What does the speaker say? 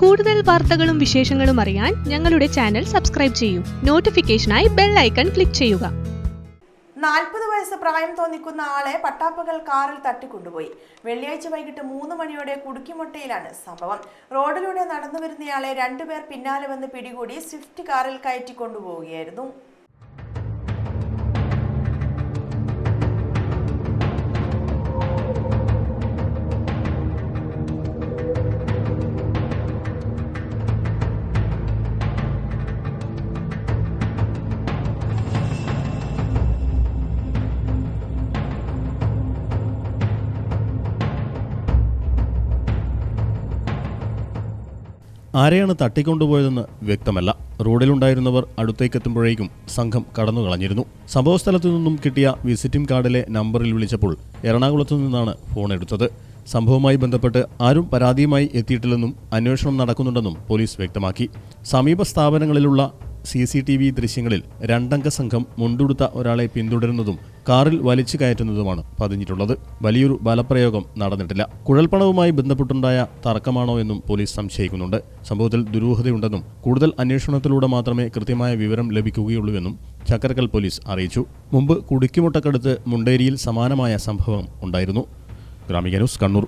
കൂടുതൽ വാർത്തകളും വിശേഷങ്ങളും അറിയാൻ ഞങ്ങളുടെ ചാനൽ സബ്സ്ക്രൈബ് ചെയ്യൂ. നോട്ടിഫിക്കേഷനായി ബെൽ ഐക്കൺ ക്ലിക്ക് ചെയ്യുക. നാൽപ്പത് വയസ്സ് പ്രായം തോന്നിക്കുന്ന ആളെ പട്ടാപ്പകൽ കാറിൽ തട്ടിക്കൊണ്ടുപോയി. വെള്ളിയാഴ്ച വൈകിട്ട് മൂന്ന് മണിയോടെ കുടുക്കിമുട്ടയിലാണ് സംഭവം. റോഡിലൂടെ നടന്നു വരുന്നയാളെ രണ്ടുപേർ പിന്നാലെ വന്ന് പിടികൂടി സ്വിഫ്റ്റ് കാറിൽ കയറ്റി കൊണ്ടുപോവുകയായിരുന്നു ആരെയാണ് തട്ടിക്കൊണ്ടുപോയതെന്ന് വ്യക്തമല്ല. റോഡിലുണ്ടായിരുന്നവർ അടുത്തേക്കെത്തുമ്പോഴേക്കും സംഘം കടന്നു കളഞ്ഞിരുന്നു സംഭവസ്ഥലത്തു നിന്നും കിട്ടിയ വിസിറ്റിംഗ് കാർഡിലെ നമ്പറിൽ വിളിച്ചപ്പോൾ എറണാകുളത്തു നിന്നാണ് ഫോൺ എടുത്തത്. സംഭവവുമായി ബന്ധപ്പെട്ട് ആരും പരാതിയുമായി എത്തിയിട്ടില്ലെന്നും അന്വേഷണം നടക്കുന്നുണ്ടെന്നും പോലീസ് വ്യക്തമാക്കി. സമീപ സ്ഥാപനങ്ങളിലുള്ള സി സി ടി വി ദൃശ്യങ്ങളിൽ രണ്ടംഗ സംഘം മുണ്ടുടുത്ത ഒരാളെ പിന്തുടരുന്നതും കാറിൽ വലിച്ചു കയറ്റുന്നതുമാണ് പതിഞ്ഞിട്ടുള്ളത്. വലിയൊരു ബലപ്രയോഗം നടന്നിട്ടില്ല. കുഴൽപ്പണവുമായി ബന്ധപ്പെട്ടുണ്ടായ തർക്കമാണോ എന്നും പോലീസ് സംശയിക്കുന്നുണ്ട്. സംഭവത്തിൽ ദുരൂഹതയുണ്ടെന്നും കൂടുതൽ അന്വേഷണത്തിലൂടെ മാത്രമേ കൃത്യമായ വിവരം ലഭിക്കുകയുള്ളൂവെന്നും ചക്കരക്കൽ പോലീസ് അറിയിച്ചു. മുമ്പ് കുടുക്കിമുട്ടക്കടുത്ത് മുണ്ടേരിയിൽ സമാനമായ സംഭവം ഉണ്ടായിരുന്നു. ഗ്രാമിക ന്യൂസ് കണ്ണൂർ.